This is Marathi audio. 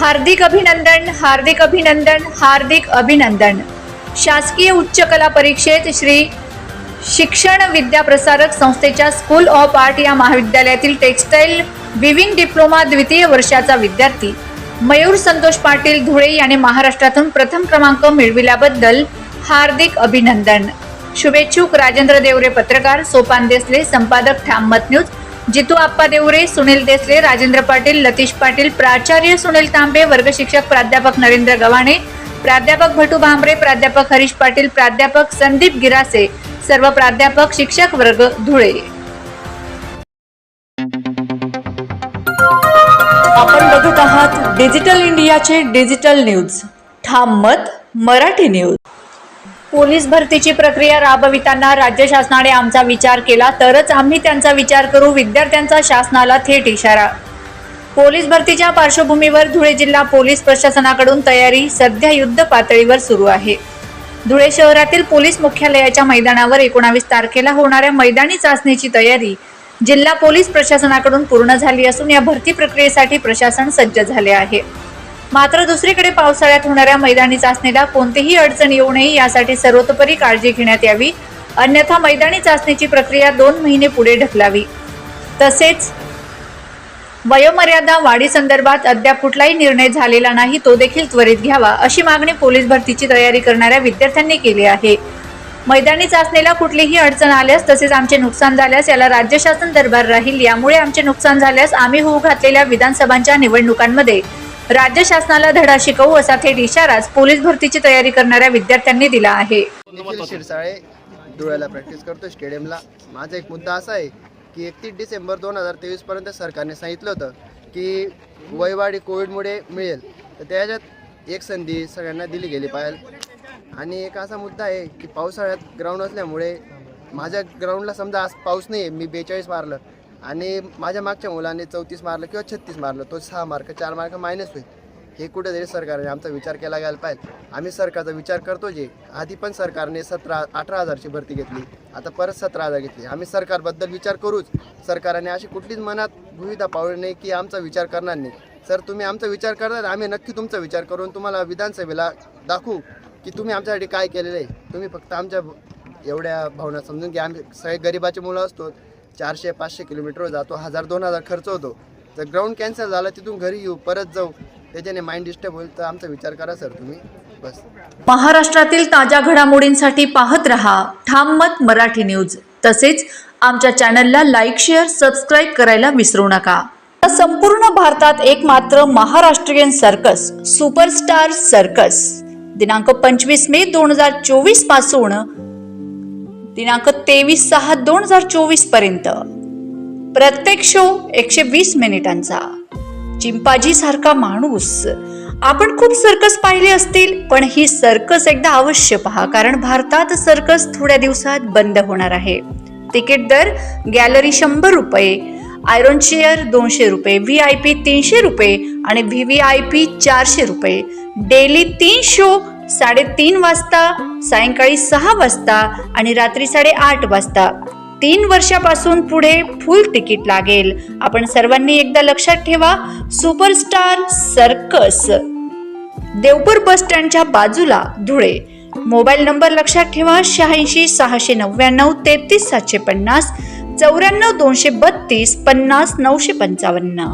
हार्दिक अभिनंदन हार्दिक अभिनंदन हार्दिक अभिनंदन. शासकीय उच्च कला परीक्षेत श्री शिक्षण विद्याप्रसारक संस्थेच्या स्कूल ऑफ आर्ट या महाविद्यालयातील टेक्स्टाईल विविंग डिप्लोमा द्वितीय वर्षाचा विद्यार्थी. मयूर संतोष पाटील धुळे याने महाराष्ट्रातून प्रथम क्रमांक मिळविल्याबद्दल हार्दिक अभिनंदन. शुभेच्छुक राजेंद्र देवरे पत्रकार सोपान देसले संपादक ठाममत न्यूज जितू आप्पा देवरे सुनील देसले राजेंद्र पाटील लतीश पाटील प्राचार्य सुनील तांबे वर्ग शिक्षक प्राध्यापक नरेंद्र गव्हाणे प्राध्यापक भटू भांबरे प्राध्यापक हरीश पाटील प्राध्यापक संदीप गिरासे सर्व प्राध्यापक शिक्षक वर्ग धुळे. आपण बघत आहात डिजिटल इंडियाचे डिजिटल न्यूज. ठाम मत मराठी न्यूज. पोलीस भरतीची प्रक्रिया राबविताना राज्य शासनाने आमचा विचार केला तरच आम्ही त्यांचा विचार करू विद्यार्थ्यांचा शासनाला थेट इशारा. पोलीस भरतीच्या पार्श्वभूमीवर धुळे जिल्हा पोलीस प्रशासनाकडून तयारी सध्या युद्ध पातळीवर सुरू आहे. धुळे शहरातील पोलीस मुख्यालयाच्या मैदानावर एकोणावीस तारखेला होणाऱ्या मैदानी चाचणीची तयारी जिल्हा पोलीस प्रशासनाकडून पूर्ण झाली असून या भरती प्रक्रियेसाठी प्रशासन सज्ज झाले आहे. मात्र दुसरीकडे पावसाळ्यात होणाऱ्या मैदानी चाचणीला कोणतीही अडचण येऊ नये यासाठी सर्वतोपरी काळजी घेण्यात यावी. अन्यथा मैदानी चाचणीची प्रक्रिया दोन महिने पुढे ढकलावी. तसेच वयोमर्यादा वाढी संदर्भात अद्याप कुठलाही निर्णय झालेला नाही तो देखील त्वरित घ्यावा अशी मागणी पोलीस भरतीची तयारी करणाऱ्या विद्यार्थ्यांनी केली आहे. मैदानी चाचणीला कुठलीही अडचण आल्यास तसेच आमचे नुकसान झाल्यास याला राज्य शासन दरबार राहील. यामुळे आमचे नुकसान झाल्यास आम्ही होऊ घातलेल्या विधानसभांच्या निवडणुकांमध्ये राज्य शासनाला धडा शिकवू असा थेट इशाराच पोलीस भरतीची तयारी करणाऱ्या विद्यार्थ्यांनी दिला आहे. निखिल शिरसाळे धुळ्याला प्रॅक्टिस करतो स्टेडियमला माझा एक मुद्दा असा आहे की एकतीस डिसेंबर दोन हजार तेवीसपर्यंत सरकारने सांगितलं होतं की वयवाढी कोविडमुळे मिळेल. तर त्याच्यात एक संधी सगळ्यांना दिली गेली पाहिजे. आणि एक असा मुद्दा आहे की पावसाळ्यात ग्राउंड असल्यामुळे माझ्या ग्राउंडला समजा आज पाऊस नाही आहे मी बेचाळीस मारलं आणि माझ्या मागच्या मुलाने चौतीस मारलं किंवा छत्तीस मारलं तो सहा मार्क चार मार्क मायनस होईल. हे कुठेतरी सरकारने आमचा विचार केला गेला पाहिजे. आम्ही सरकारचा विचार करतो जे आधी पण सरकारने सतरा अठरा हजारची भरती घेतली आता परत सतरा हजार घेतली. आम्ही सरकारबद्दल विचार करूच. सरकारने अशी कुठलीच मनात भूमिका पावली नाही की आमचा विचार करणार नाही. सर तुम्ही आमचा विचार करणार आम्ही नक्की तुमचा विचार करून तुम्हाला विधानसभेला दाखवू की तुम्ही आमच्यासाठी काय केलेलं आहे. तुम्ही फक्त आमच्या एवढ्या भावना समजून घ्या. आम्ही सगळे गरिबाचे मुलं असतो. चारशे पाचशे किलोमीटरवर जातो. हजार दोन हजार खर्च होतो. जर ग्राउंड कॅन्सल झाला तिथून घरी येऊ परत जाऊ त्याच्याने माइंड डिस्टर्ब होईल तर आमचा विचार करा सर तुम्ही बस. महाराष्ट्रातील ताज्या घडामोडींसाठी पाहत रहा. ठाम मत मराठी न्यूज. तसेच आमच्या चॅनलला लाईक शेअर सबस्क्राईब करायला विसरू नका. संपूर्ण भारतात एकमात्र महाराष्ट्रीयन सर्कस सुपरस्टार सर्कस दिनांक पंचवीस मे दोन हजार चोवीसपासून दिनांक तेवीस सहा दोन हजार चोवीसपर्यंत. प्रत्येक शो एकशे वीस मिनिटांचा. चिंपाजी सारखा माणूस. आपण खूप सर्कस पाहिले असतील पण ही सर्कस एकदा अवश्य पहा कारण भारतात सर्कस थोड्या दिवसात बंद होणार आहे. तिकीट दर गॅलरी शंभर रुपये आयरॉन चेअर दोनशे रुपये व्ही आय पी तीनशे रुपये आणि व्ही व्ही आय पी चारशे रुपये. डेली तीन शो साडेतीन वाजता सायंकाळी सहा वाजता आणि रात्री साडेआठ वाजता. तीन वर्षापासून पुढे फुल तिकीट लागेल. आपण सर्वांनी एकदा लक्षात ठेवा सुपरस्टार सर्कस देवपूर बस स्टँडच्या बाजूला धुळे. मोबाईल नंबर लक्षात ठेवा शहाऐंशी सहाशे नव्याण्णव तेहतीस सातशे पन्नास चौऱ्याण्णव दोनशे बत्तीस पन्नास नऊशे पंचावन्न.